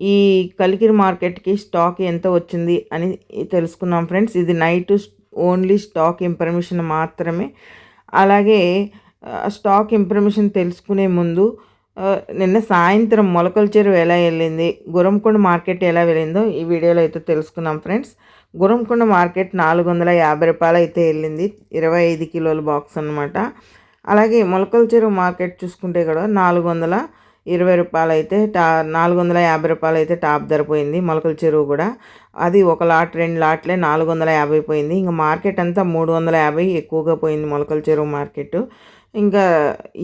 ఈ కలికిరి మార్కెట్కి స్టాక్ ఎంత వచ్చింది అని తెలుసుకున్నాం ఫ్రెండ్స్. ఇది నైట్ ఓన్లీ స్టాక్ ఇన్ఫర్మేషన్ మాత్రమే. అలాగే స్టాక్ ఇన్ఫర్మేషన్ తెలుసుకునే ముందు నిన్న సాయంత్రం మొలకల చెరువు ఎలా వెళ్ళింది గురంకొండ మార్కెట్ ఎలా వెళ్ళిందో ఈ వీడియోలో అయితే తెలుసుకున్నాం ఫ్రెండ్స్. గురంకొండ మార్కెట్ నాలుగు వందల యాభై రూపాయలు అయితే వెళ్ళింది ఇరవై ఐదు కిలోల బాక్స్ అనమాట అలాగే మొలకల చెరువు మార్కెట్ చూసుకుంటే కూడా నాలుగు వందల ఇరవై రూపాయలు అయితే టా నాలుగు వందల యాభై రూపాయలు అయితే టాప్ ధర పోయింది మొలకల చెరువు కూడా. అది ఒక లాట్ రెండు లాట్లే నాలుగు వందల యాభై పోయింది. ఇంకా మార్కెట్ అంతా మూడు వందల యాభై ఎక్కువగా పోయింది మొలకల చెరువు మార్కెట్. ఇంకా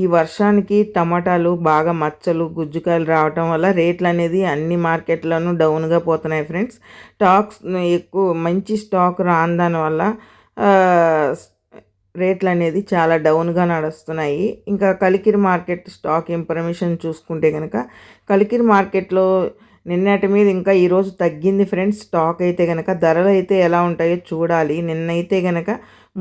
ఈ వర్షానికి టమాటాలు బాగా మచ్చలు గుజ్జుకాయలు రావటం వల్ల రేట్లు అనేది అన్ని మార్కెట్లను డౌన్గా పోతున్నాయి ఫ్రెండ్స్. స్టాక్స్ ఎక్కువ మంచి స్టాక్ రాని దానివల్ల రేట్లు అనేది చాలా డౌన్గా నడుస్తున్నాయి. ఇంకా కలికిరి మార్కెట్ స్టాక్ ఇన్ఫర్మేషన్ చూసుకుంటే కనుక కలికిరి మార్కెట్లో నిన్నటి మీద ఇంకా ఈరోజు తగ్గింది ఫ్రెండ్స్. స్టాక్ అయితే కనుక ధరలు అయితే ఎలా ఉంటాయో చూడాలి. నిన్నైతే కనుక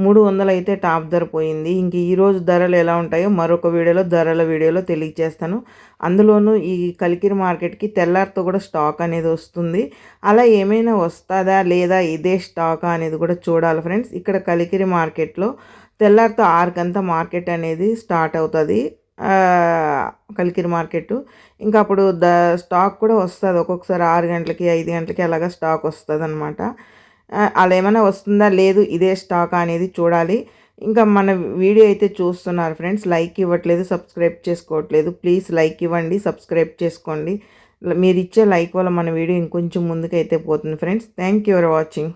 మూడు వందలు అయితే టాప్ ధర పోయింది. ఇంక ఈరోజు ధరలు ఎలా ఉంటాయో మరొక వీడియోలో ధరల వీడియోలో తెలియజేస్తాను అందులోనూ ఈ కలికిరి మార్కెట్కి తెల్లారితో కూడా స్టాక్ అనేది వస్తుంది. అలా ఏమైనా వస్తుందా లేదా ఇదే స్టాక్ అనేది కూడా చూడాలి ఫ్రెండ్స్. ఇక్కడ కలికిరి మార్కెట్లో తెల్లారితో ఆరుకంతా మార్కెట్ అనేది స్టార్ట్ అవుతుంది. కలికిరి మార్కెట్ ఇంకా అప్పుడు ద స్టాక్ కూడా వస్తుంది. ఒక్కొక్కసారి ఆరు గంటలకి ఐదు గంటలకి అలాగా స్టాక్ వస్తుంది అనమాట అలా ఏమైనా వస్తుందా? లేదు ఇదే స్టాక్ అనేది చూడాలి. ఇంకా మన వీడియో అయితే చూస్తున్నారు ఫ్రెండ్స్. లైక్ ఇవ్వట్లేదు సబ్స్క్రైబ్ చేసుకోవట్లేదు. ప్లీజ్ లైక్ ఇవ్వండి సబ్స్క్రైబ్ చేసుకోండి. మీరు ఇచ్చే లైక్ వల్ల మన వీడియో ఇంకొంచెం ముందుకైతే పోతుంది friends. Thank you for watching.